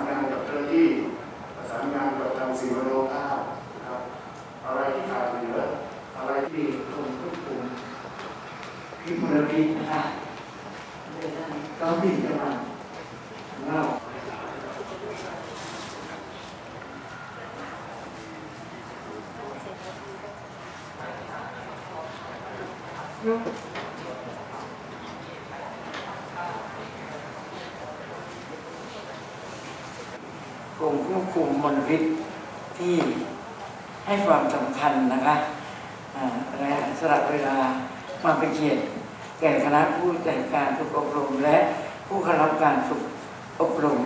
านงานกับเจ้าหน้าที่ประสานงานกับทางสิ่งแวดล้อมข้าวนะครับ อะไรที่ขาดเหลืออะไรที่กรมควบคุมพิษมลพิษนะครับก็บินกำลังเล่าะ กรมควบคุมมลพิษที่ให้ความสำคัญนะคะและสละเวลามาเป็นเกียรติแก่คณะผู้จัดการฝึกอบรม และผู้เข้ารับการฝึกอบรม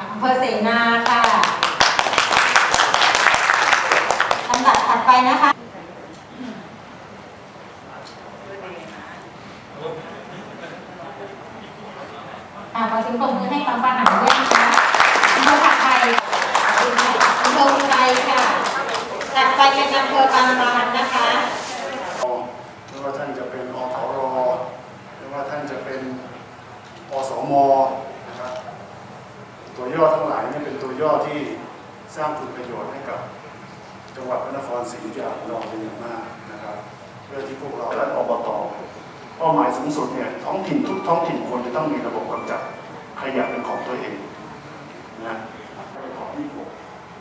อำเภอเสนาค่ะลำดับถัดไปนะคะ อ่าขอเสียงปรบมือให้คำปาหันด้วยนะคะอำเภอผักไทยอำเภออุทัยค่ะถัดไปเป็นอำเภอบางบานนะคะไม่ว่าท่านจะเป็นอทรไม่ว่าท่านจะเป็นอสมนะครับตัวย่อทั้งหลายนี่เป็นตัวย่อที่สร้างผลประโยชน์ให้กับ จังหวัดพระนครศรีอยุธยาของเราเป็นอย่างมากนะครับเพื่อที่พวกเราและอบต เป้าหมายสูงสุดเนี่ยท้องถิ่นทุกท้องถิ่นควรจะต้องมีระบบกำจัดขยะเป็นของตัวเองนะเป็นของที่ผม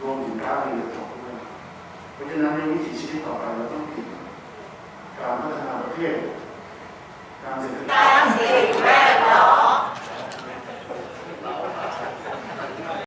รวมถึงการเงินของด้วยเพราะฉะนั้นในวิถีชีวิตต่อไปเราต้องเปลี่ยนการพัฒนาประเทศการเศรษฐกิจ